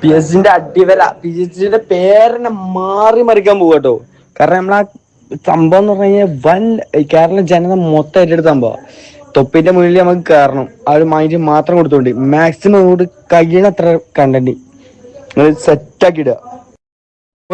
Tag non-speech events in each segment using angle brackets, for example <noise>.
P S ജിന്റെ അടിവല P S ജിന്റെ പേരനെ മാറി മറിക്കാൻ പോകട്ടോ കാരണം നമ്മളാ സംഭവം എന്ന് പറഞ്ഞു കഴിഞ്ഞാൽ വൻ കേരള ജനത മൊത്തം ഏറ്റെടുത്ത സംഭവം. തൊപ്പിന്റെ മുന്നിൽ നമുക്ക് കയറണം ആ ഒരു മൈൻഡ് മാത്രം കൊടുത്തോണ്ട്. മാക്സിമം അങ്ങോട്ട് കഴിയണത്ര കണ്ടന്റ് സെറ്റാക്കി ഇടുക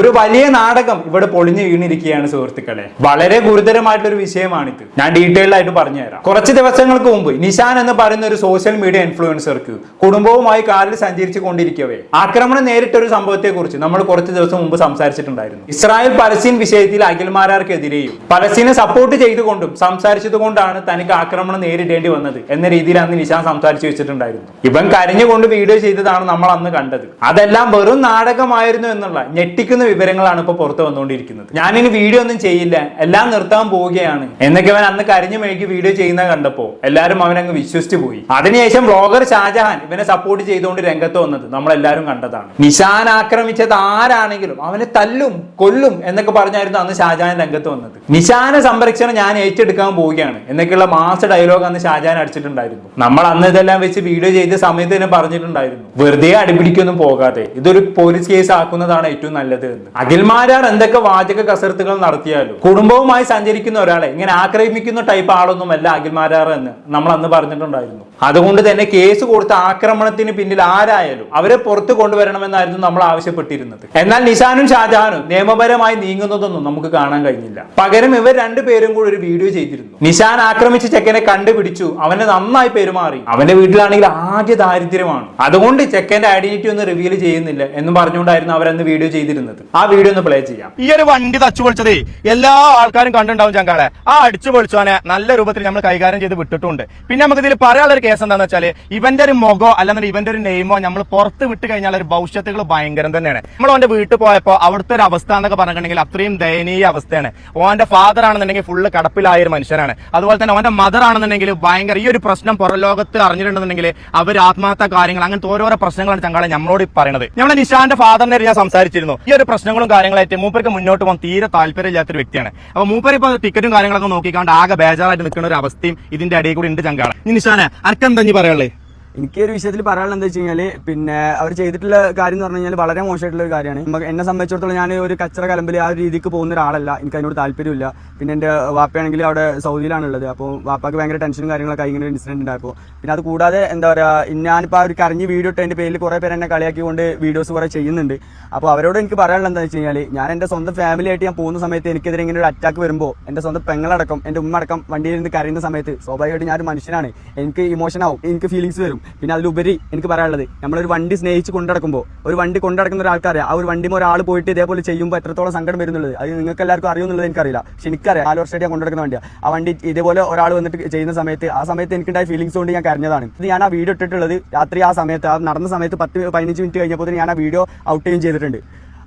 ഒരു വലിയ നാടകം ഇവിടെ പൊളിഞ്ഞു വീണിരിക്കുകയാണ് സുഹൃത്തുക്കളെ. വളരെ ഗുരുതരമായിട്ടൊരു വിഷയമാണിത്. ഞാൻ ഡീറ്റെയിൽഡ് ആയിട്ട് പറഞ്ഞുതരാം. കുറച്ച് ദിവസങ്ങൾക്ക് മുമ്പ് നിഷാൻ എന്ന് പറയുന്ന ഒരു സോഷ്യൽ മീഡിയ ഇൻഫ്ലുവൻസർക്ക് കുടുംബവുമായി കാറിൽ സഞ്ചരിച്ചു കൊണ്ടിരിക്കവേ ആക്രമണം നേരിട്ട ഒരു സംഭവത്തെ കുറിച്ച് നമ്മൾ കുറച്ച് ദിവസം മുമ്പ് സംസാരിച്ചിട്ടുണ്ടായിരുന്നു. ഇസ്രായേൽ പലസ്തീൻ വിഷയത്തിൽ അഖിൽമാരാർക്കെതിരെയും പലസ്തീനെ സപ്പോർട്ട് ചെയ്തുകൊണ്ടും സംസാരിച്ചതുകൊണ്ടാണ് തനിക്ക് ആക്രമണം നേരിടേണ്ടി വന്നത് എന്ന രീതിയിൽ അന്ന് നിഷാൻ സംസാരിച്ചു വെച്ചിട്ടുണ്ടായിരുന്നു. ഇവൻ കരഞ്ഞുകൊണ്ട് വീഡിയോ ചെയ്തതാണ് നമ്മൾ അന്ന് കണ്ടത്. അതെല്ലാം വെറും നാടകമായിരുന്നു എന്നുള്ള ഞെട്ടിക്കുന്ന വിവരങ്ങളാണ് ഇപ്പൊ പുറത്ത് വന്നുകൊണ്ടിരിക്കുന്നത്. ഞാനിനി വീഡിയോ ഒന്നും ചെയ്യില്ല. എല്ലാം നിർത്താൻ പോവുകയാണ്. എന്നൊക്കെ അവൻ അന്ന് കരഞ്ഞു മെഴുകി വീഡിയോ ചെയ്യുന്ന കണ്ടപ്പോ എല്ലാവരും അവനങ്ങ് വിശ്വസിച്ചു പോയി. അതിനുശേഷം ബ്ലോഗർ ഷാജഹാൻ ഇവനെ സപ്പോർട്ട് ചെയ്തുകൊണ്ട് രംഗത്ത് വന്നത് നമ്മൾ എല്ലാവരും കണ്ടതാണ്. നിഷാൻ ആക്രമിച്ചത് ആരാണെങ്കിലും അവനെ തല്ലും കൊല്ലും എന്നൊക്കെ പറഞ്ഞായിരുന്നു അന്ന് ഷാജഹാൻ രംഗത്ത് വന്നത്. നിഷാന സംരക്ഷണം ഞാൻ ഏറ്റെടുക്കാൻ പോവുകയാണ് എന്നൊക്കെയുള്ള മാസ ഡയലോഗ് അന്ന് ഷാജഹാൻ അടിച്ചിട്ടുണ്ടായിരുന്നു. നമ്മൾ അന്ന് ഇതെല്ലാം വെച്ച് വീഡിയോ ചെയ്ത സമയത്ത് തന്നെ പറഞ്ഞിട്ടുണ്ടായിരുന്നു. വെറുതെ അടിപിടിക്കൊന്നും പോകാതെ ഇതൊരു പോലീസ് കേസ് ആക്കുന്നതാണ് ഏറ്റവും നല്ലത് അഖിൽമാരാർ എന്തൊക്കെ വാചക കസരത്തുകൾ നടത്തിയാലും കുടുംബവുമായി സഞ്ചരിക്കുന്ന ഒരാളെ ഇങ്ങനെ ആക്രമിക്കുന്ന ടൈപ്പ് ആളൊന്നുമല്ല അഖിൽമാരാർ എന്ന് നമ്മൾ അന്ന് പറഞ്ഞിട്ടുണ്ടായിരുന്നു. അതുകൊണ്ട് തന്നെ കേസ് കൊടുത്ത ആക്രമണത്തിന് പിന്നിൽ ആരായാലും അവരെ പുറത്തു കൊണ്ടുവരണമെന്നായിരുന്നു നമ്മൾ ആവശ്യപ്പെട്ടിരുന്നത്. എന്നാൽ നിഷാനും ഷാജഹാനും നിയമപരമായി നീങ്ങുന്നതൊന്നും നമുക്ക് കാണാൻ കഴിഞ്ഞില്ല. പകരം ഇവർ രണ്ടുപേരും കൂടി ഒരു വീഡിയോ ചെയ്തിരുന്നു. നിഷാൻ ആക്രമിച്ച ചെക്കനെ കണ്ടുപിടിച്ചു. അവനെ നന്നായി പെരുമാറി. അവന്റെ വീട്ടിലാണെങ്കിൽ ആകെ ദാരിദ്ര്യമാണ്. അതുകൊണ്ട് ചെക്കന്റെ ഐഡന്റിറ്റി ഒന്നും റിവീൽ ചെയ്യുന്നില്ല എന്ന് പറഞ്ഞുകൊണ്ടായിരുന്നു അവരന്ന് വീഡിയോ ചെയ്തിരുന്നത്. ആ വീഡിയോ ഒന്ന് പ്ലേ ചെയ്യാം. ഈ ഒരു വണ്ടി തച്ചു പൊളിച്ചതേ എല്ലാ ആൾക്കാരും കണ്ടുണ്ടാവും ചങ്കാളെ. ആ അടിച്ചു പൊളിച്ചവനെ നല്ല രൂപത്തിൽ നമ്മൾ കൈകാര്യം ചെയ്ത് വിട്ടിട്ടുണ്ട്. പിന്നെ നമുക്ക് ഇതിൽ പറയാനുള്ള ഒരു കേസ് എന്താണെന്ന് വെച്ചാൽ ഇവന്റെ ഒരു മുഖോ അല്ലെന്നുണ്ടെങ്കിൽ ഇവന്റെ ഒരു നെയിമോ നമ്മൾ പുറത്ത് വിട്ട് കഴിഞ്ഞാൽ ഒരു ഭവിഷ്യത്തുകൾ ഭയങ്കരം തന്നെയാണ്. നമ്മൾ അവന്റെ വീട്ടിൽ പോയപ്പോ അവിടുത്തെ ഒരു അവസ്ഥ എന്നൊക്കെ പറഞ്ഞിട്ടുണ്ടെങ്കിൽ അത്രയും ദയനീയ അവസ്ഥയാണ്. ഓന്റെ ഫാദർ ആണെന്നുണ്ടെങ്കിൽ ഫുള്ള് കടപ്പിലായ ഒരു മനുഷ്യനാണ്. അതുപോലെ തന്നെ അവന്റെ മദർ ആണെന്നുണ്ടെങ്കിൽ ഭയങ്കര ഈ ഒരു പ്രശ്നം പുറം ലോകത്ത് അറിഞ്ഞിട്ടുണ്ടെന്നുണ്ടെങ്കിൽ അവർ ആത്മഹത്യ കാര്യങ്ങൾ അങ്ങനത്തെ ഓരോരോ പ്രശ്നങ്ങളാണ് ചങ്കാളെ നമ്മളോട് പറയുന്നത്. നമ്മളെ നിഷാന്റെ ഫാദറിനെ ഞാൻ സംസാരിച്ചിരുന്നു. ഈ ഒരു പ്രശ്നങ്ങളും കാര്യങ്ങളായിട്ട് മൂപ്പർക്ക് മുന്നോട്ട് പോകാൻ തീരെ താല്പര്യമില്ലാത്തൊരു വ്യക്തിയാണ്. അപ്പൊ മൂപ്പര് ഇപ്പൊ ടിക്കറ്റും കാര്യങ്ങളൊക്കെ നോക്കിക്കാണ്ട് ആകെ ബേജാറായിട്ട് നിൽക്കുന്ന ഒരു അവസ്ഥയും ഇതിന്റെ അടിയിൽ കൂടി ഉണ്ട് ചങ്കാണ്. നിഷാനെ അനക്കെന്താ നീ പറയാനുള്ളത്? എനിക്ക് ഒരു വിഷയത്തിൽ പറയാനുള്ളത് എന്താ വെച്ച് കഴിഞ്ഞാൽ പിന്നെ അവർ ചെയ്തിട്ടുള്ള കാര്യം എന്ന് പറഞ്ഞു കഴിഞ്ഞാൽ വളരെ മോശമായിട്ടുള്ള ഒരു കാര്യമാണ്. നമുക്ക് എന്നെ സംബന്ധിച്ചിടത്തോളം ഞാൻ ഒരു കച്ചറ കലമ്പിൽ ആ രീതിക്ക് പോകുന്ന ഒരാളല്ല. എനിക്ക് അതിനോട് താല്പര്യമില്ല. പിന്നെ എന്റെ വാപ്പയാണെങ്കിൽ അവിടെ സൗദിയിലാണുള്ളത്. അപ്പോൾ വാപ്പാക്ക് ഭയങ്കര ടെൻഷനും കാര്യങ്ങളൊക്കെ ഇങ്ങനെ ഒരു ഇൻസിഡന്റ് ഉണ്ടായപ്പോൾ പിന്നെ അത് കൂടാതെ എന്താ പറയുക ഞാനിപ്പോൾ ആ ഒരു കരഞ്ഞ് വീഡിയോ ഇട്ട് എന്റെ പേരിൽ കുറേ പേര് എന്നെ കളിയാക്കിക്കൊണ്ട് വീഡിയോസ് കുറേ ചെയ്യുന്നുണ്ട്. അപ്പോൾ അവരോട് എനിക്ക് പറയാനുള്ളത് എന്താ വെച്ച് കഴിഞ്ഞാൽ ഞാൻ എന്റെ സ്വന്തം ഫാമിലിയായിട്ട് ഞാൻ പോകുന്ന സമയത്ത് എനിക്കെതിരെ ഇങ്ങനെ ഒരു അറ്റാക്ക് വരുമ്പോൾ എന്റെ സ്വന്തം പെങ്ങളടക്കം എന്റെ ഉമ്മ അടക്കം വണ്ടിയിൽ നിന്ന് കരയുന്ന സമയത്ത് സ്വാഭാവികമായിട്ട് ഞാൻ ഒരു മനുഷ്യനാണ്. എനിക്ക് ഇമോഷൻ ആവും. എനിക്ക് ഫീലിങ്സ് വരും. പിന്നെ അതിലുപരി എനിക്ക് പറയാനുള്ളത് നമ്മളൊരു വണ്ടി സ്നേഹിച്ച് കൊണ്ടടക്കുമ്പോൾ ഒരു വണ്ടി കൊണ്ടടക്കുന്ന ഒരാൾക്കാരെ ആ ഒരു വണ്ടി ഒരാൾ പോയിട്ട് ഇതേപോലെ ചെയ്യുമ്പോൾ എത്രത്തോളം സങ്കടം വരുന്നുള്ളത്? അത് നിങ്ങൾക്ക് എല്ലാവർക്കും അറിയുമെന്നുള്ളത് എനിക്കറിയില്ല. പക്ഷെ എനിക്കറിയാം നാല് വർഷമായിട്ട് ഞാൻ കൊണ്ടെടുക്കുന്ന വണ്ടിയാണ് ആ വണ്ടി ഇതേപോലെ ഒരാൾ വന്നിട്ട് ചെയ്യുന്ന സമയത്ത് ആ സമയത്ത് എനിക്കുണ്ടായ ഫീലിങ്സ് കൊണ്ട് ഞാൻ കരഞ്ഞതാണ്. ഇത് ഞാൻ ആ വീഡിയോ ഇട്ടിട്ടുള്ളത് രാത്രി ആ സമയത്ത് ആ നടന്ന സമയത്ത് പത്ത് പതിനഞ്ച് മിനിറ്റ് കഴിഞ്ഞപ്പോൾ ഞാൻ ആ വീഡിയോ ഔട്ട് ചെയ്യും ചെയ്തിട്ടുണ്ട്.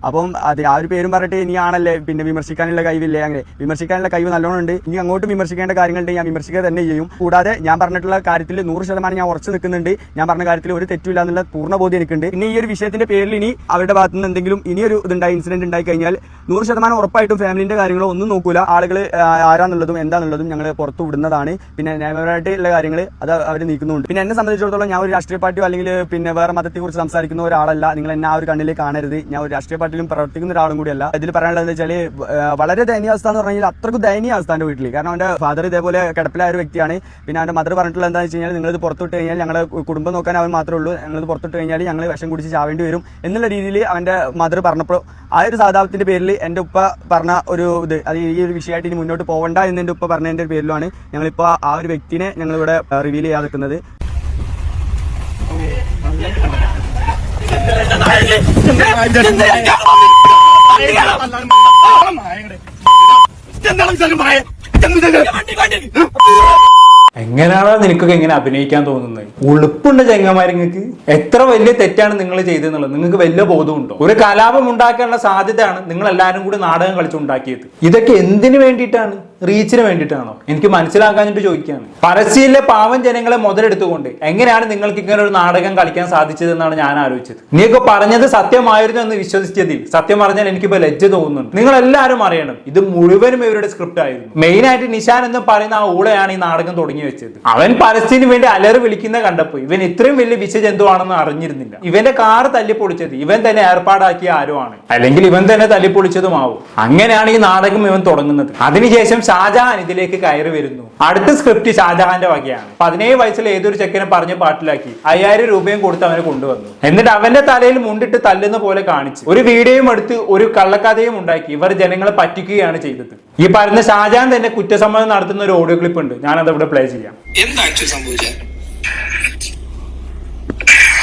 അപ്പം അത് ആ ഒരു പേരും പറഞ്ഞിട്ട് ഇനി ആണല്ലേ? പിന്നെ വിമർശിക്കാനുള്ള കഴിവില്ലേ? അങ്ങനെ വിമർശിക്കാനുള്ള കഴിവ് നല്ലോണം ഉണ്ട് ഇനി അങ്ങോട്ട് വിമർശിക്കേണ്ട കാര്യങ്ങളുണ്ട് ഞാൻ വിമർശിക്കുക തന്നെ ചെയ്യും. കൂടാതെ ഞാൻ പറഞ്ഞിട്ടുള്ള കാര്യത്തിൽ നൂറ് ശതമാനം ഞാൻ ഉറച്ചു നിൽക്കുന്നുണ്ട്. ഞാൻ പറഞ്ഞ കാര്യത്തിൽ ഒരു തെറ്റില്ല എന്നുള്ള പൂർണ ബോധ്യം എനിക്കുണ്ട്. ഇനി ഈ ഒരു വിഷയത്തിന്റെ പേരിൽ ഇനി അവരുടെ ഭാഗത്തു നിന്ന് എന്തെങ്കിലും ഇനി ഒരു ഇതുണ്ടായി ഇൻസിഡന്റ് ഉണ്ടായി കഴിഞ്ഞാൽ നൂറ് ശതമാനം ഉറപ്പായിട്ടും ഫാമിലിന്റെ കാര്യങ്ങളോ ഒന്നും നോക്കൂല. ആളുകൾ ആരാന്നുള്ളതും എന്താന്നുള്ളതും ഞങ്ങൾ പുറത്തു വിടുന്നതാണ്. പിന്നെ നിയമപരമായിട്ടുള്ള കാര്യങ്ങൾ അത് അവർ നീക്കുന്നുണ്ട്. പിന്നെ എന്നെ സംബന്ധിച്ചിടത്തോളം ഞാൻ ഒരു രാഷ്ട്രീയ പാർട്ടിയോ അല്ലെങ്കിൽ പിന്നെ വേറെ മതത്തെ കുറിച്ച് സംസാരിക്കുന്ന ഒരാളല്ല. നിങ്ങൾ എന്നെ ആ ഒരു കണ്ണിലേക്ക് കാണരുത്. ഞാൻ ഒരു രാഷ്ട്രീയ പാർട്ടിയിലും പ്രവർത്തിക്കുന്ന ഒരാളും കൂടിയല്ല. ഇതിൽ പറയാനുള്ളത് എന്താ വെച്ചാൽ വളരെ ദയനീയ അവസ്ഥ എന്ന് പറഞ്ഞാൽ അത്രക്കും ദയനീയ അവസ്ഥ എന്റെ വീട്ടിൽ കാരണം അവന്റെ ഫാദർ ഇതേപോലെ കിടപ്പിലായ ഒരു വ്യക്തിയാണ്. പിന്നെ അവന്റെ മദർ പറഞ്ഞിട്ടുള്ള എന്താണെന്ന് വെച്ച് കഴിഞ്ഞാൽ നിങ്ങൾ ഇത് പുറത്തുവിട്ട് കഴിഞ്ഞാൽ ഞങ്ങളുടെ കുടുംബം നോക്കാൻ അവൻ മാത്രമേ ഉള്ളൂ. ഞങ്ങൾ ഇത് പുറത്തുവിട്ട് കഴിഞ്ഞാൽ ഞങ്ങൾ വിഷം കുടിച്ച് ചാവേണ്ടി വരും. എന്നുള്ള രീതിയിൽ അവന്റെ മദർ പറഞ്ഞപ്പോൾ ആ ഒരു സാധാപത്തിന്റെ പേരിൽ എന്റെ ഉപ്പ പറഞ്ഞ ഒരു ഇത് അത് ഈ ഒരു വിഷയമായിട്ട് ഇനി മുന്നോട്ട് പോകണ്ട എന്ന് എന്റെ ഉപ്പ പറഞ്ഞതിന്റെ പേരിലാണ് ഞങ്ങളിപ്പോ ആ ഒരു വ്യക്തിനെ ഞങ്ങൾ ഇവിടെ റിവീൽ ചെയ്യാതെ നിൽക്കുന്നത്. എങ്ങനെയാണോ നിനക്കൊക്കെ എങ്ങനെ അഭിനയിക്കാൻ തോന്നുന്നത്? ഉളുപ്പുണ്ട് ചെങ്ങന്മാരിങ്ങൾക്ക് എത്ര വലിയ തെറ്റാണ് നിങ്ങൾ ചെയ്തെന്നുള്ളത് നിങ്ങൾക്ക് വലിയ ബോധമുണ്ടോ? ഒരു കലാപം ഉണ്ടാക്കാനുള്ള സാധ്യതയാണ് നിങ്ങൾ എല്ലാവരും കൂടി നാടകം കളിച്ചുണ്ടാക്കിയത്. ഇതൊക്കെ എന്തിനു വേണ്ടിയിട്ടാണ്? റീച്ചിന് വേണ്ടിയിട്ടാണോ? എനിക്ക് മനസ്സിലാക്കാഞ്ഞിട്ട് ചോദിക്കുകയാണ്. പരസ്യയിലെ പാവം ജനങ്ങളെ മുതലെടുത്തുകൊണ്ട് എങ്ങനെയാണ് നിങ്ങൾക്ക് ഇങ്ങനെ ഒരു നാടകം കളിക്കാൻ സാധിച്ചതെന്നാണ് ഞാൻ ആലോചിച്ചത്. നീയൊക്കെ പറഞ്ഞത് സത്യമായിരുന്നു എന്ന് വിശ്വസിച്ചതിൽ സത്യം പറഞ്ഞാൽ എനിക്കിപ്പോ ലജ്ജ തോന്നുന്നുണ്ട്. നിങ്ങൾ എല്ലാവരും അറിയണം ഇത് മുഴുവനും ഇവരുടെ സ്ക്രിപ്റ്റ് ആയിരുന്നു. മെയിൻ ആയിട്ട് നിഷാൻ എന്ന് പറയുന്ന ആ ഊളയാണ് ഈ നാടകം തുടങ്ങി വെച്ചത്. അവൻ പരസ്യത്തിന് വേണ്ടി അലറി വിളിക്കുന്ന കണ്ടപ്പോൾ ഇവൻ ഇത്രയും വലിയ വിഷജന്തുവാണെന്ന് അറിഞ്ഞിരുന്നില്ല. ഇവന്റെ കാർ തല്ലിപ്പൊളിച്ചത് ഇവൻ തന്നെ ഏർപ്പാടാക്കിയ ആരോ ആണ് അല്ലെങ്കിൽ ഇവൻ തന്നെ തല്ലിപ്പൊളിച്ചതുമാവും. അങ്ങനെയാണ് ഈ നാടകം ഇവൻ തുടങ്ങുന്നത്. അതിനുശേഷം ഷാജഹാൻ ഇതിലേക്ക് കയറി വരുന്നു. അടുത്ത സ്ക്രിപ്റ്റ് ഷാജഹാന്റെ വകയാണ്. പതിനേഴ് വയസ്സിൽ ഏതൊരു ചെക്കനെ പറഞ്ഞ് പാട്ടിലാക്കി. അയ്യായിരം രൂപയും കൊടുത്ത് അവനെ കൊണ്ടുവന്നു. എന്നിട്ട് അവന്റെ തലയിൽ മുണ്ടിട്ട് തല്ലുന്ന പോലെ കാണിച്ചു. ഒരു വീഡിയോയും എടുത്ത് ഒരു കള്ളക്കഥയും ഉണ്ടാക്കി. ഇവർ ജനങ്ങളെ പറ്റിക്കുകയാണ് ചെയ്തത്. ഈ പറയുന്ന ഷാജഹാൻ തന്നെ കുറ്റസമ്മതം നടത്തുന്ന ഒരു ഓഡിയോ ക്ലിപ്പ് ഉണ്ട്. ഞാനത് ഇവിടെ പ്ലേ ചെയ്യാം. എന്താ സംഭവിച്ചത്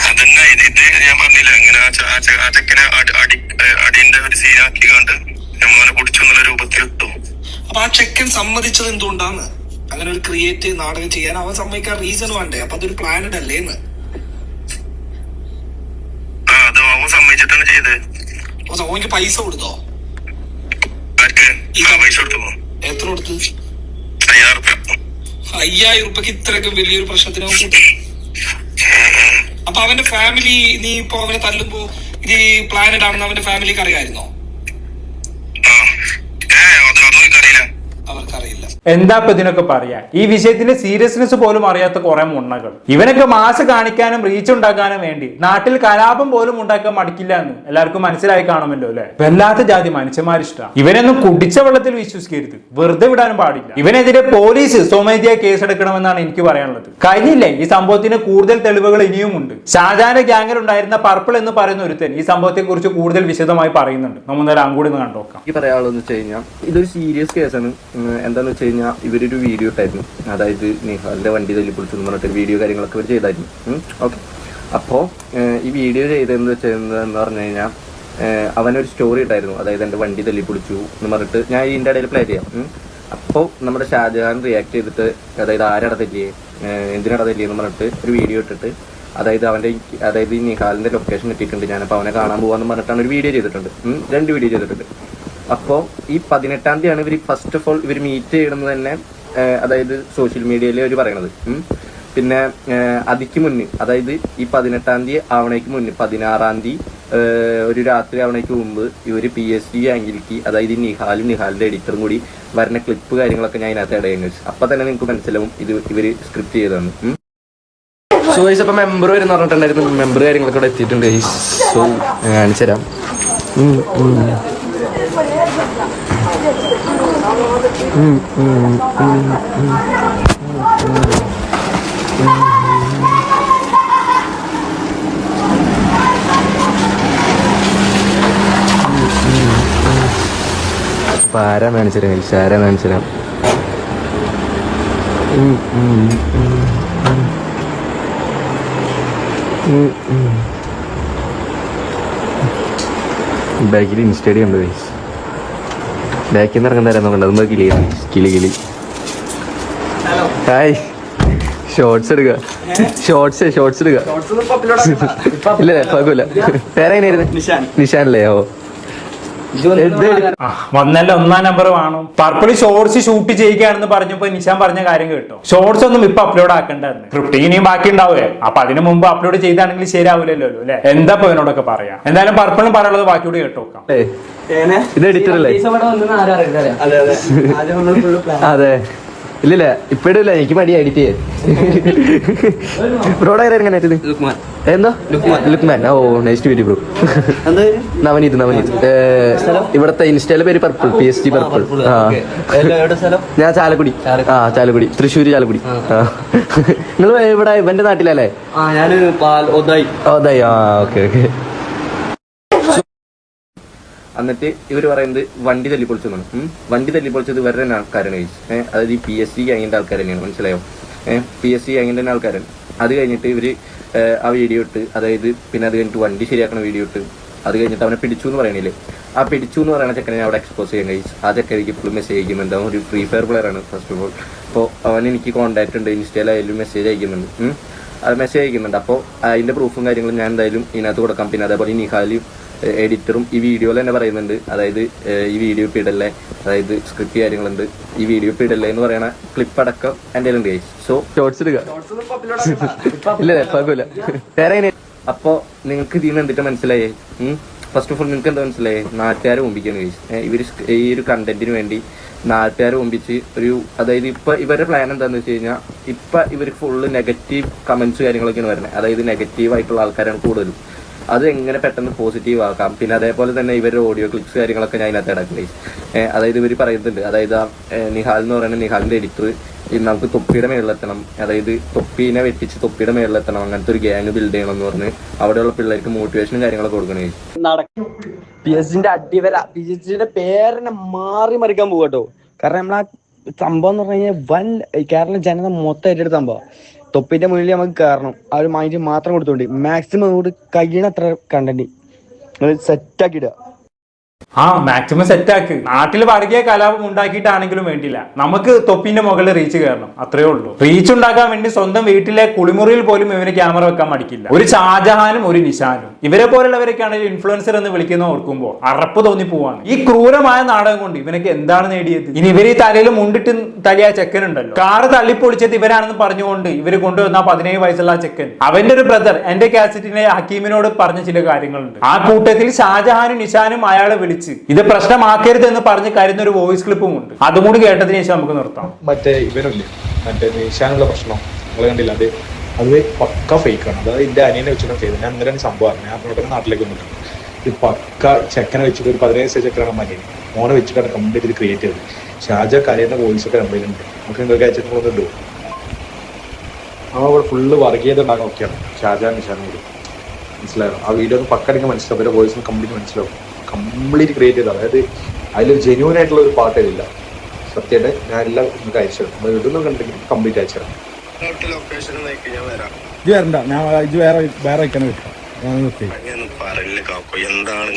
അതന്നെ ഇത് ഇത് ഞാൻ പറഞ്ഞില്ല അങ്ങനെ ആ ചെ- ആ ചെ- ആ ചെക്കനെ അടി അടി ഏഹ് അടിന്റെ ഒരു സീനാക്കി കണ്ട് നമ്മളെ പൊടിച്ചു എന്നുള്ള രൂപത്തിൽ ഇട്ടു അപ്പൊ സമ്മതിച്ചത് എന്തുകൊണ്ടാണ്? അങ്ങനെ ഒരു ക്രിയേറ്റ് നാടകം ചെയ്യാൻ അവൻ സമ്മതിക്കാൻ റീസൺ വേണ്ടേ? അപ്പൊ അതൊരു പ്ലാനഡ് അല്ലേന്ന് സമ്മതിച്ചിട്ടാണ് ചെയ്തത്. പൈസ കൊടുത്തോ? എത്ര പൈസ കൊടുത്തു എത്ര കൊടുത്ത്? അയ്യായിരം ഉറുപ്പക്ക് ഇത്രയൊക്കെ വലിയൊരു പ്രശ്നത്തിന് അപ്പൊ അവന്റെ ഫാമിലി നീ ഇപ്പൊ അവനെ തല്ലുമ്പോ ഇത് പ്ലാനഡ് ആണെന്ന് അവന്റെ ഫാമിലിക്ക് അറിയായിരുന്നോ ആ ഏ അത് അതും എനിക്കറിയില്ല അവർക്കറിയില്ല എന്താ ഇപ്പൊ ഇതിനൊക്കെ പറയാ? ഈ വിഷയത്തിന്റെ സീരിയസ്നെസ് പോലും അറിയാത്ത കുറെ മുണ്ണകൾ. ഇവനൊക്കെ മാസ് കാണിക്കാനും റീച്ച് ഉണ്ടാക്കാനും വേണ്ടി നാട്ടിൽ കലാപം പോലും ഉണ്ടാക്കാൻ മടിക്കില്ല എന്ന് എല്ലാവർക്കും മനസ്സിലായി കാണുമല്ലോ അല്ലെ? വല്ലാത്ത ജാതി മനുഷ്യന്മാരിഷ്ടമാണ് ഇവനൊന്നും കുടിച്ച വെള്ളത്തിൽ വിശ്വസിക്കരുത്. വെറുതെ വിടാനും പാടില്ല. ഇവനെതിരെ പോലീസ് സ്വമേധയാ കേസെടുക്കണമെന്നാണ് എനിക്ക് പറയാനുള്ളത്. കഴിഞ്ഞില്ലേ? ഈ സംഭവത്തിന് കൂടുതൽ തെളിവുകൾ ഇനിയും ഉണ്ട് ഷാജാന്റെ ഗ്യാങ്ങിൽ ഉണ്ടായിരുന്ന പർപ്പിൾ എന്ന് പറയുന്ന ഒരുത്തൻ ഈ സംഭവത്തെ കുറിച്ച് കൂടുതൽ വിശദമായി പറയുന്നുണ്ട്. നമ്മൾ നേരം അങ്ങോട്ട് കണ്ടോക്കാം എനിക്ക് പറയാനുള്ളതെന്ന് വെച്ച് കഴിഞ്ഞാൽ ഇതൊരു സീരിയസ് കേസാണ് എന്താന്ന് വെച്ച് കഴിഞ്ഞാൽ ഇവരൊരു വീഡിയോ ഇട്ടായിരുന്നു. അതായത് നിഹാലിന്റെ വണ്ടി തല്ലിപ്പൊളിച്ചു എന്ന് പറഞ്ഞിട്ട് വീഡിയോ കാര്യങ്ങളൊക്കെ ഇവർ ചെയ്തായിരുന്നു. ഓക്കെ അപ്പോൾ ഈ വീഡിയോ ചെയ്തതെന്ന് വെച്ചതെന്ന് പറഞ്ഞു കഴിഞ്ഞാൽ അവനൊരു സ്റ്റോറി ഇട്ടായിരുന്നു. അതായത് എന്റെ വണ്ടി തല്ലിപ്പൊളിച്ചു എന്ന് പറഞ്ഞിട്ട് ഞാൻ ഇതിന്റെ ഇടയിൽ പ്ലേ ചെയ്യാം. അപ്പോൾ നമ്മുടെ ഷാജഹാൻ റിയാക്ട് ചെയ്തിട്ട് അതായത് ആരട തല്ലിയേ എന്തിനട തല്ലിയേ എന്ന് പറഞ്ഞിട്ട് ഒരു വീഡിയോ ഇട്ടിട്ട് അതായത് അവന്റെ അതായത് ഈ നിഹാലിന്റെ ലൊക്കേഷൻ എത്തിയിട്ടുണ്ട് ഞാനപ്പോൾ അവനെ കാണാൻ പോവാന്ന് പറഞ്ഞിട്ടാണ് ഒരു വീഡിയോ ചെയ്തിട്ടുണ്ട്. രണ്ട് വീഡിയോ ചെയ്തിട്ടുണ്ട്. അപ്പോൾ ഈ പതിനെട്ടാം തീയതിയാണ് ഇവർ ഫസ്റ്റ് ഓഫ് ഓൾ ഇവർ മീറ്റ് ചെയ്യണമെന്ന് തന്നെ അതായത് സോഷ്യൽ മീഡിയയിൽ അവർ പറയണത്. പിന്നെ അതിക്ക് മുന്നേ അതായത് ഈ പതിനെട്ടാം തീയതി ആവണേക്ക് മുന്നേ പതിനാറാം തീയതി ഒരു രാത്രി ആവണേക്ക് മുമ്പ് ഇവർ പി എസ് ഡി ആംഗിലേക്ക് അതായത് നിഹാലും നിഹാലിന്റെ എഡിറ്ററും കൂടി വരുന്ന ക്ലിപ്പ് കാര്യങ്ങളൊക്കെ ഞാൻ ഇതിനകത്ത് വെച്ചു അപ്പൊ തന്നെ നിങ്ങൾക്ക് മനസ്സിലാവും ഇത് ഇവർ സ്ക്രിപ്റ്റ് ചെയ്തതാണ്. സോ ഗൈസ് അപ്പൊ മെമ്പർ വരുന്ന പറഞ്ഞിട്ടുണ്ടായിരുന്നു. മെമ്പർ കാര്യങ്ങളൊക്കെ ഇവിടെ എത്തിയിട്ടുണ്ട് സോ കാണിച്ചു തരാം തരാം ഉം, ഉം, ഉം. ബാക്കിൽ ഇൻസ്റ്റഡി ഉണ്ട് ഗൈസ് ബാക്കിൽ നിന്ന് ഇറങ്ങുന്ന തരാൻ നോക്കണ്ട അതുമ്പോ കിളി കിളി കിളി. ഹായ്. ഷോർട്സ് എടുക്കുക ഷോർട്സ് ഷോർട്സ് എടുക്കുക ഇല്ല ഇല്ല, കുഴപ്പമില്ല. പേരെങ്ങനെയായിരുന്നു നിഷാൻ. നിഷാനല്ലേ? ഓ. വന്നല്ലേ ഒന്നാം നമ്പർ വേണം. പർപ്പിളി ഷോർട്സ് ഷൂട്ട് ചെയ്യുകയാണെന്ന് പറഞ്ഞപ്പോ നിശാൻ പറഞ്ഞ കാര്യം കേട്ടോ. ഷോർട്സ് ഒന്നും ഇപ്പൊ അപ്ലോഡ് ആക്കണ്ടായിരുന്നു സ്ക്രിപ്റ്റ് ഇനിയും ബാക്കി ഉണ്ടാവേ അപ്പൊ അതിന് മുമ്പ് അപ്ലോഡ് ചെയ്താണെങ്കിൽ ശരിയാവില്ലല്ലോ അല്ലെ? എന്താ ഇപ്പൊ പറയാം? എന്തായാലും പർപ്പിളും പറയാനുള്ളത് ബാക്കിയോട് കേട്ടോക്കാം. ഇത് എഡിറ്റർ അല്ലേ? അതെ <laughs> ഇല്ലില്ല ഇപ്പഴില്ല എനിക്ക് മടി എഡിറ്റ് ചെയ്യാൻ. ബ്രോഡ് ആയിരുന്നു എങ്ങനെ എന്തോ? ലുക്മാൻ. ഓ next video bro Navaneeth Navaneeth. ഇവിടത്തെ ഇൻസ്റ്റയിലെ പേര് purple P S T purple ആ ഞാൻ ചാലക്കുടി. ആ ചാലക്കുടി. തൃശ്ശൂർ ചാലക്കുടി. നിങ്ങൾ ഇവിടെ ഇവന്റെ നാട്ടിലല്ലേ? ആ ഓക്കെ ഓക്കെ എന്നിട്ട് ഇവർ പറയുന്നത് വണ്ടി തല്ലിപ്പൊളിച്ചെന്നാണ്. വണ്ടി തല്ലിപ്പൊളിച്ചത് ഇവരുടെ തന്നെ ആൾക്കാരാണ് ഏഹ് അതായത് ഈ പി എസ് സി ഗ്യാങ്ങിന്റെ ആൾക്കാർ തന്നെയാണ് മനസ്സിലായോ? ഏഹ് പി എസ് സി ഗ്യാങ്ങിന്റെ തന്നെ ആൾക്കാരാണ്. അത് കഴിഞ്ഞിട്ട് ഇവർ ആ വീഡിയോ ഇട്ട് അതായത് പിന്നെ അത് കഴിഞ്ഞിട്ട് വണ്ടി ശരിയാക്കണ വീഡിയോ ഇട്ട് അത് കഴിഞ്ഞിട്ട് അവനെ പിടിച്ചു എന്ന് പറയണില്ലേ? ആ പിടിച്ചു എന്ന് പറയുന്ന ചെക്കനെ അവിടെ എക്സ്പോസ് ചെയ്യാൻ കഴിച്ചു ആ ചെക്കനിക്ക് ഇപ്പോഴും മെസ്സേജ് അയക്കുന്നുണ്ട്. അവൻ ഒരു ഫ്രീ ഫയർ പ്ലെയർ ആണ് ഫസ്റ്റ് ഓഫ് ഓൾ അപ്പോൾ അവൻ എനിക്ക് കോൺടാക്ട് ഉണ്ട് ഇൻസ്റ്റയിലായാലും മെസ്സേജ് അയക്കുന്നുണ്ട്. അത് മെസ്സേജ് അയക്കുന്നുണ്ട്. അപ്പോൾ അതിന്റെ പ്രൂഫും കാര്യങ്ങളും ഞാൻ എന്തായാലും ഇതിനകത്ത് കൊടുക്കാം. പിന്നെ അതേപോലെ നിഹാലി എഡിറ്ററും ഈ വീഡിയോയിൽ തന്നെ പറയുന്നുണ്ട്. അതായത് ഈ വീഡിയോ ഇടല്ലേ? അതായത് സ്ക്രിപ്റ്റ് കാര്യങ്ങളുണ്ട്. ഈ വീഡിയോ ഇടല്ലേ എന്ന് പറയുന്ന ക്ലിപ്പ് അടക്കം എന്റെ ഉണ്ട് സോ ഷോർട്സ് ഇടുക. <laughs> ഇല്ല കുഴപ്പമില്ല. വേറെ എങ്ങനെ അപ്പോ നിങ്ങൾക്ക് ഇതിന് നിന്ന് എന്തിട്ട് മനസ്സിലായേ? ഫസ്റ്റ് ഓഫ് ഓൾ നിങ്ങൾക്ക് എന്താ മനസ്സിലായേ? നാട്ടുകാരെ ഓമ്പിക്കാണ് ഗൈസ് ഇവർ ഈ ഒരു കണ്ടന്റിന് വേണ്ടി നാട്ടുകാരെ ഓമ്പിച്ച് ഒരു അതായത് ഇപ്പൊ ഇവരുടെ പ്ലാൻ എന്താന്ന് വെച്ച് കഴിഞ്ഞാൽ ഇപ്പൊ ഇവർ ഫുള്ള് നെഗറ്റീവ് കമന്റ്സ് കാര്യങ്ങളൊക്കെയാണ് വരുന്നത് അതായത് നെഗറ്റീവ് ആയിട്ടുള്ള ആൾക്കാരാണ് കൂടുതലും. അത് എങ്ങനെ പെട്ടെന്ന് പോസിറ്റീവ് ആക്കാം? പിന്നെ അതേപോലെ തന്നെ ഇവരുടെ ഓഡിയോ ക്ലിപ്സ് കാര്യങ്ങളൊക്കെ ഞാൻ ഇതിനകത്ത് ഇടക്കില്ലേ അതായത് ഇവർ പറയുന്നുണ്ട് അതായത് ആ നിഹാൽ എന്ന് പറയുന്ന നിഹാലിന്റെ എഡിറ്റർ നമുക്ക് തൊപ്പിയുടെ മേളിലെത്തണം അതായത് തൊപ്പീനെ വെട്ടിച്ച് തൊപ്പിയുടെ മേളിലെത്തണം അങ്ങനത്തെ ഒരു ഗ്യാങ് ബിൽഡ് ചെയ്യണം എന്ന് പറഞ്ഞ് അവിടെയുള്ള പിള്ളേർക്ക് മോട്ടിവേഷനും കാര്യങ്ങളൊക്കെ കൊടുക്കണേ. നടക്കും. പി എസ് അടിവര പി എസ് ജിന്റെ പേരിനെ മാറി മറിക്കാൻ പോകട്ടോ കാരണം നമ്മളാ സംഭവം എന്ന് പറഞ്ഞു കഴിഞ്ഞാൽ വൻ കേരള ജനത മൊത്തം ഏറ്റെടുത്ത സംഭവം. തൊപ്പിന്റെ മുന്നിൽ നമുക്ക് കയറണം ആ ഒരു മൈൻഡ് മാത്രം കൊടുത്തോണ്ട്. മാക്സിമം അങ്ങോട്ട് കഴിയണത്ര കണ്ടന്റ് സെറ്റ് ആക്കി ഇടുക. ആ മാക്സിമം സെറ്റാക്ക് നാട്ടിൽ വർഗീയ കലാപം ഉണ്ടാക്കിയിട്ടാണെങ്കിലും വേണ്ടില്ല. നമുക്ക് തൊപ്പിന്റെ മുകളിൽ റീച്ച് കയറണം അത്രേ ഉള്ളൂ. റീച്ച് ഉണ്ടാക്കാൻ വേണ്ടി സ്വന്തം വീട്ടിലെ കുളിമുറിയിൽ പോലും ഇവന് ക്യാമറ വെക്കാൻ മടിക്കില്ല. ഒരു ഷാജഹാനും ഒരു നിശാനും ഇവരെ പോലുള്ളവരൊക്കെയാണ് ഇൻഫ്ലുവൻസർ എന്ന് വിളിക്കുന്ന ഓർക്കുമ്പോൾ അറപ്പ് തോന്നി പോവാണ്. ഈ ക്രൂരമായ നാടകം കൊണ്ട് ഇവനൊക്കെ എന്താണ് നേടിയത്? ഇനി ഇവർ ഈ തലയിൽ മുണ്ടിട്ട് തലിയ ചെക്കൻ ഉണ്ടല്ലോ. കാറ് തള്ളിപ്പൊളിച്ചത് ഇവരാണെന്ന് പറഞ്ഞുകൊണ്ട് ഇവർ കൊണ്ടുവന്ന പതിനേഴ് വയസ്സുള്ള ചെക്കൻ. അവന്റെ ഒരു ബ്രദർ എന്റെ കാസറ്റിനെ ഹക്കീമിനോട് പറഞ്ഞ ചില കാര്യങ്ങളുണ്ട്. ആ കൂട്ടത്തിൽ ഷാജഹാനും നിശാനും അയാളെ വിളിച്ച് ഇത് പ്രശ്നമാക്കരുത് എന്ന് പറഞ്ഞ് കരുന്ന ഒരു വോയിസ് ക്ലിപ്പും ഉണ്ട്. അതും കൂടി കേട്ടതിന് ശേഷം നമുക്ക് നിർത്താം. മറ്റേ ഇവരല്ലേ മറ്റേ നിശാനുള്ള പ്രശ്നം. നിങ്ങൾ കണ്ടില്ല അത് അത് പക്ക ആണ്. അതായത് എന്റെ അനിയനെ വെച്ചിട്ടാണ് ചെയ്തത്. ഞാൻ അന്നേരം സംഭവം ഞാൻ പറഞ്ഞിട്ട് നാട്ടിലേക്ക് വന്നിട്ടുണ്ട് ഇത് പക്ക ചെക്കനെ വെച്ചിട്ട് ഒരു പതിനേഴ് വയസ്സ് ചെക്കനാണ് മനിയൻ മോനെ വെച്ചിട്ടാണ് കംപ്ലീറ്റ് ഇത് ക്രിയേറ്റ് ചെയ്തത്. ഷാജ കരയുന്ന വോയിസ് ഒക്കെ കമ്പയിലുണ്ട് നമുക്ക് നിങ്ങൾക്ക് അയച്ചിട്ട് അവൻ അവിടെ ഫുള്ള് വർഗീയത ഉണ്ടാകാൻ ഒക്കെയാണ്. ഷാജ കൂടി മനസ്സിലായോ? ആ വീഡിയോ ഒന്ന് പക്കടിക്ക് മനസ്സിലാവും. അവരുടെ വോയിസ് കംപ്ലീറ്റ് മനസ്സിലാവും. കംപ്ലീറ്റ് ക്രിയേറ്റ് ചെയ്തതാണ്. അതായത് അതിലൊരു ജെന്യൂൻ ആയിട്ടുള്ള ഒരു പാട്ടില്ല സത്യമായിട്ട് ഞാൻ എല്ലാം നിങ്ങൾക്ക് അയച്ചു തരാം. നമ്മൾ ഇടുന്ന കണ്ടെങ്കിൽ കംപ്ലീറ്റ് അയച്ചു തരാം. ലൊക്കേഷൻ ഞാൻ വരാം. ഇത് വരണ്ട. ഞാൻ ഇത് വേറെ വേറെ അങ്ങനെ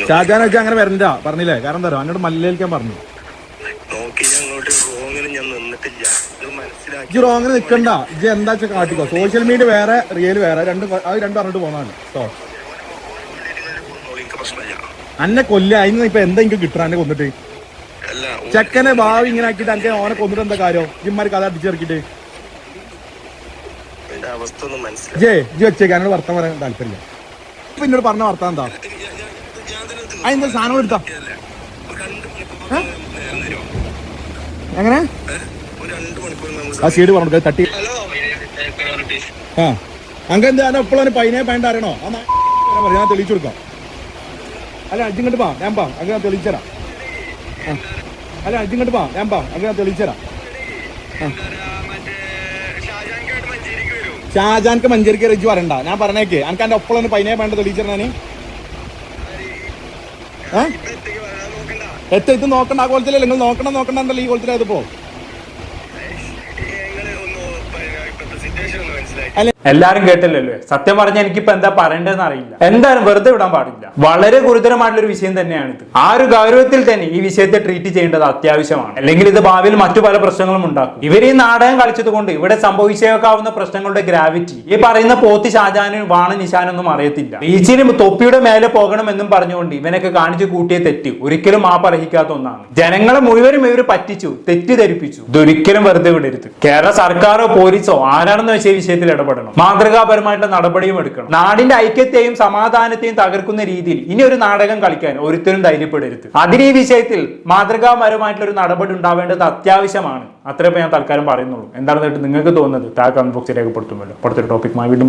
ഷാജാൻ വെച്ചാൽ വരണ്ട. പറഞ്ഞില്ലേ? കാരണം തരാം എന്നോട് മല്ലേൽക്കാൻ പറഞ്ഞു. അങ്ങോട്ട് റോങ്ങിന് ഇജ്ജ് റോങ്ങിന് നിൽക്കണ്ട ഇജ്ജ് എന്താ വെച്ചാൽ കാട്ടിക്കോ? സോഷ്യൽ മീഡിയ വേറെ റിയൽ വേറെ. രണ്ട് അത് രണ്ടും പറഞ്ഞിട്ട് പോന്നാണ് കേട്ടോ അന്നെ കൊല്ല അതിന് ഇപ്പൊ എന്താ എനിക്ക് കിട്ടണം? അന്നെ കൊന്നിട്ട്. ചെക്കനെ ഭാവി ഇങ്ങനെ ആക്കിട്ട് അനക്ക് ഓനെ കൊന്നിട്ട് എന്താ കാര്യം? ഇമ്മാര് കഥ അടിച്ചിറക്കിട്ട് ജേ ജി എന്നോട് വർത്താൻ പറയാൻ താല്പര്യമില്ല. ഇപ്പൊ എന്നോട് പറഞ്ഞ വർത്താൻ എന്താ? അതിന്റെ സാധനം എടുത്താ? എങ്ങനെ? ആ സീഡ് പറഞ്ഞു തട്ടി. ആ. അങ്ങനെ എന്താ എപ്പോഴും പൈനെ പൈന്റെ അറിയണോ? ഞാൻ തെളിയിച്ചു കൊടുക്കാം. അല്ല അജിങ്ങോട്ട് പാ ഞാൻ പാ അങ്ങനെ ഞാൻ അല്ല അജിങ്ങോട്ട് പാ ഞാൻ പാ അങ്ങനെ ഞാൻ തെളിയിച്ചരാം. ആ. ഷാജാൻക്ക് മഞ്ചേരിക്ക് റിജ് വരണ്ട. ഞാൻ പറഞ്ഞേക്ക് എനിക്ക് എന്റെ ഒപ്പം പൈനെ വേണ്ട തെളിയിച്ചറാന് ഏ എത്ത ഇത് നോക്കണ്ട ആ കോലത്തിലല്ലേ നിങ്ങൾ നോക്കണം നോക്കണ്ട എന്നല്ല ഈ കോലത്തിലായതിപ്പോ ഒന്ന് മനസ്സിലാക്കി. എല്ലാരും കേട്ടില്ലല്ലോ. സത്യം പറഞ്ഞാൽ എനിക്കിപ്പോ എന്താ പറയേണ്ടതെന്ന് അറിയില്ല. എന്തായാലും വെറുതെ വിടാൻ പാടില്ല. വളരെ ഗുരുതരമായിട്ടുള്ള ഒരു വിഷയം ഇത്. ആ ഒരു ഗൗരവത്തിൽ തന്നെ ഈ വിഷയത്തെ ട്രീറ്റ് ചെയ്യേണ്ടത് അത്യാവശ്യമാണ്. അല്ലെങ്കിൽ ഇത് ഭാവിയിൽ മറ്റു പല പ്രശ്നങ്ങളും ഉണ്ടാക്കും. ഇവർ ഈ നാടകം കളിച്ചത് കൊണ്ട് ഇവിടെ സംഭവിച്ചേക്കാവുന്ന പ്രശ്നങ്ങളുടെ ഗ്രാവിറ്റി ഈ പറയുന്ന പോത്തി ഷാജാനും വാണ നിശാനൊന്നും അറിയത്തില്ല. ബീച്ചിന് തൊപ്പിയുടെ മേലെ പോകണമെന്നും പറഞ്ഞുകൊണ്ട് ഇവനൊക്കെ കാണിച്ചു കൂട്ടിയ തെറ്റ് ഒരിക്കലും ആ അർഹിക്കാത്ത ഒന്നാണ്. ജനങ്ങളെ മുഴുവനും ഇവർ പറ്റിച്ചു തെറ്റിദ്ധരിപ്പിച്ചു. ഇതൊരിക്കലും വെറുതെ വിടരുത്. കേരള സർക്കാരോ പോലീസോ ആരാണെന്ന് വെച്ചാൽ ഈ വിഷയത്തിൽ ഇടപെടണം. മാതൃകാപരമായിട്ടുള്ള നടപടിയും എടുക്കണം. നാടിന്റെ ഐക്യത്തെയും സമാധാനത്തെയും തകർക്കുന്ന രീതിയിൽ ഇനി ഒരു നാടകം കളിക്കാൻ ഒരുത്തരും ധൈര്യപ്പെടരുത്. അതിന് ഈ വിഷയത്തിൽ മാതൃകാപരമായിട്ടുള്ള ഒരു നടപടി ഉണ്ടാവേണ്ടത് അത്യാവശ്യമാണ്. അത്രേ ഞാൻ തൽക്കാലം പറയുന്നുള്ളൂ. എന്താണ് നിങ്ങൾക്ക് തോന്നുന്നത് താഴെ കമന്റ് ബോക്സിൽ രേഖപ്പെടുത്തുമല്ലോ. അടുത്തൊരു ടോപ്പിക്കുമായി വീണ്ടും